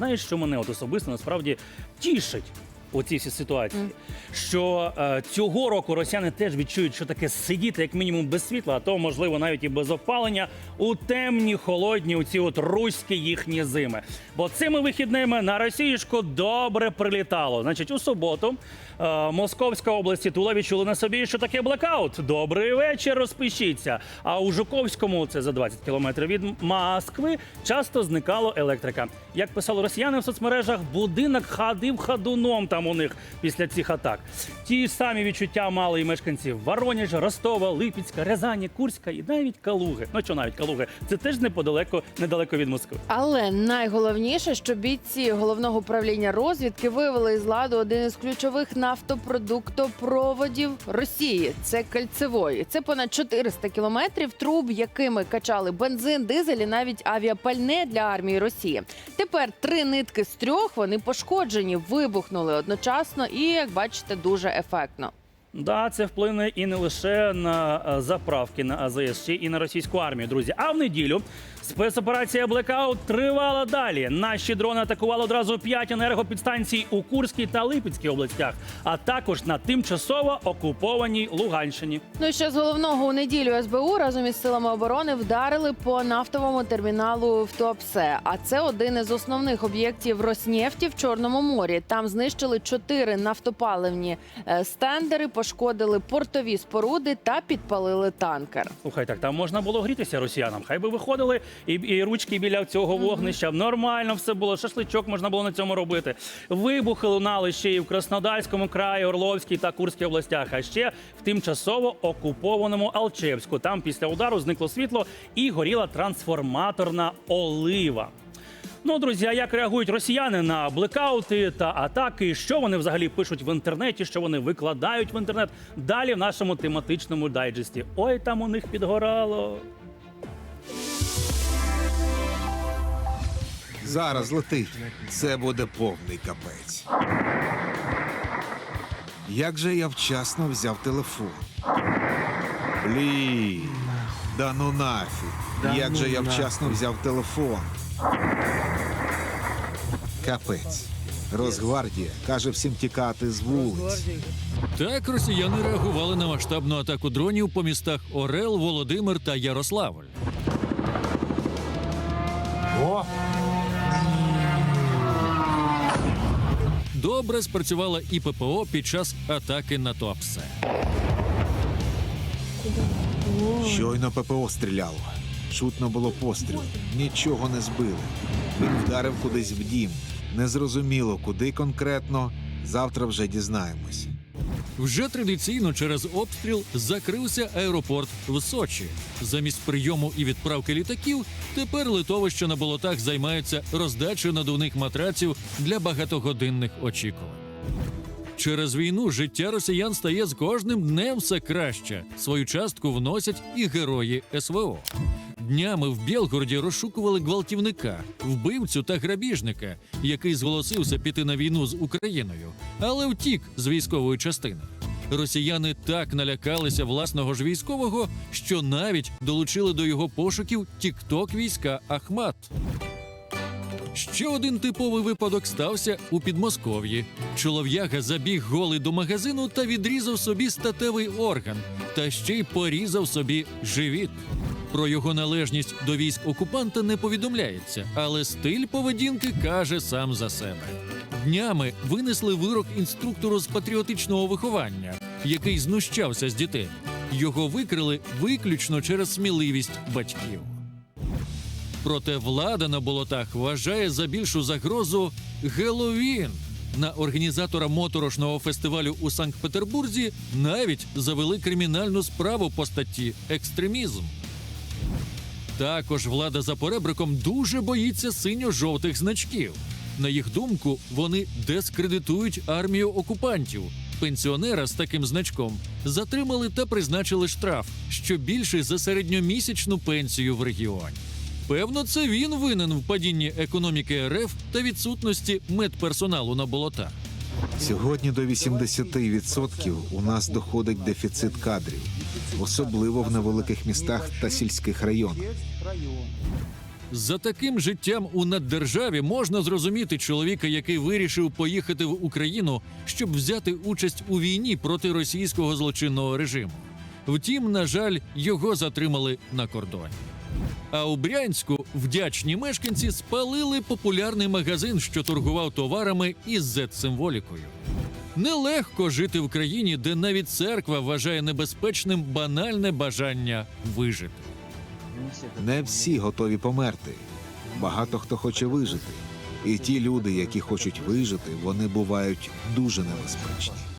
Знаєш, що мене от особисто насправді тішить у цій всій ситуації? Що е, цього року росіяни теж відчують, що таке сидіти як мінімум без світла, а то можливо навіть і без опалення у темні, холодні, у ці от руські їхні зими. Бо цими вихідними на Росіюшку добре прилітало. Значить, у суботу е, Московська область Тула відчули на собі, що таке блекаут. Добрий вечір, розпишіться. А у Жуковському, це за 20 кілометрів від Москви, часто зникало електрика. Як писали росіяни в соцмережах, будинок ходив ходуном там у них після цих атак. Ті самі відчуття мали і мешканці Воронежа, Ростова, Липецька, Рязані, Курська і навіть Калуги. Ну що навіть Калуги, це теж неподалеко, недалеко від Москви. Але найголовніше, що бійці головного управління розвідки вивели із ладу один із ключових нафтопродуктопроводів Росії. Це кальцевої. Це понад 400 кілометрів труб, якими качали бензин, дизель і навіть авіапальне для армії Росії. Тепер три нитки з трьох вони пошкоджені, вибухнули одночасно і, як бачите, дуже ефектно. Да, це вплине і не лише на е, заправки на АЗС, ще і на російську армію, друзі. А в неділю спецоперація Блекаут тривала далі. Наші дрони атакували одразу п'ять енергопідстанцій у Курській та Липецькій областях, а також на тимчасово окупованій Луганщині. Ну і ще з головного у неділю СБУ разом із силами оборони вдарили по нафтовому терміналу в Туапсе. А це один із основних об'єктів Роснефті в Чорному морі. Там знищили чотири нафтопаливні е, стендери, пошкодили портові споруди та підпалили танкер. Слухай, так там можна було грітися росіянам. Хай би виходили і, і ручки біля цього вогнища. Нормально все було. Шашличок можна було на цьому робити. Вибухи лунали ще і в Краснодарському краї, Орловській та Курській областях. А ще в тимчасово окупованому Алчевську. Там після удару зникло світло і горіла трансформаторна олива. Ну, друзі, а як реагують росіяни на блекаути та атаки? Що вони взагалі пишуть в інтернеті? Що вони викладають в інтернет? Далі в нашому тематичному дайджесті. Ой, там у них підгорало. Зараз летить. Це буде повний капець. Як же я вчасно взяв телефон? Блін. Да ну нафіг. Як же я вчасно взяв телефон? Капець. Росгвардія каже всім тікати з вулиць. Так росіяни реагували на масштабну атаку дронів по містах Орел, Володимир та Ярославль. Добре спрацювала і ППО під час атаки на Топсе. Щойно ППО стріляло. Чутно було постріл. Нічого не збили. Він вдарив кудись в дім. Незрозуміло, куди конкретно. Завтра вже дізнаємось. Вже традиційно через обстріл закрився аеропорт в Сочі. Замість прийому і відправки літаків тепер литовища на болотах займаються роздачею надувних матраців для багатогодинних очікувань. Через війну життя росіян стає з кожним днем все краще. Свою частку вносять і герої СВО. Днями в Білгороді розшукували гвалтівника, вбивцю та грабіжника, який зголосився піти на війну з Україною, але втік з військової частини. Росіяни так налякалися власного ж військового, що навіть долучили до його пошуків тікток війська Ахмат. Ще один типовий випадок стався у Підмосков'ї. Чолов'яга забіг голий до магазину та відрізав собі статевий орган, та ще й порізав собі живіт. Про його належність до військ окупанта не повідомляється, але стиль поведінки каже сам за себе. Днями винесли вирок інструктору з патріотичного виховання, який знущався з дітей. Його викрили виключно через сміливість батьків. Проте влада на болотах вважає за більшу загрозу Геловін. На організатора моторошного фестивалю у Санкт-Петербурзі навіть завели кримінальну справу по статті екстремізм. Також влада за поребриком дуже боїться синьо-жовтих значків. На їх думку, вони дискредитують армію окупантів. Пенсіонера з таким значком затримали та призначили штраф, що більший за середньомісячну пенсію в регіоні. Певно, це він винен в падінні економіки РФ та відсутності медперсоналу на болотах. Сьогодні до 80% у нас доходить дефіцит кадрів, особливо в невеликих містах та сільських районах. За таким життям у наддержаві можна зрозуміти чоловіка, який вирішив поїхати в Україну, щоб взяти участь у війні проти російського злочинного режиму. Втім, на жаль, його затримали на кордоні. А у Брянську вдячні мешканці спалили популярний магазин, що торгував товарами із Z-символікою. Нелегко жити в країні, де навіть церква вважає небезпечним банальне бажання вижити. Не всі готові померти. Багато хто хоче вижити. І ті люди, які хочуть вижити, вони бувають дуже небезпечні.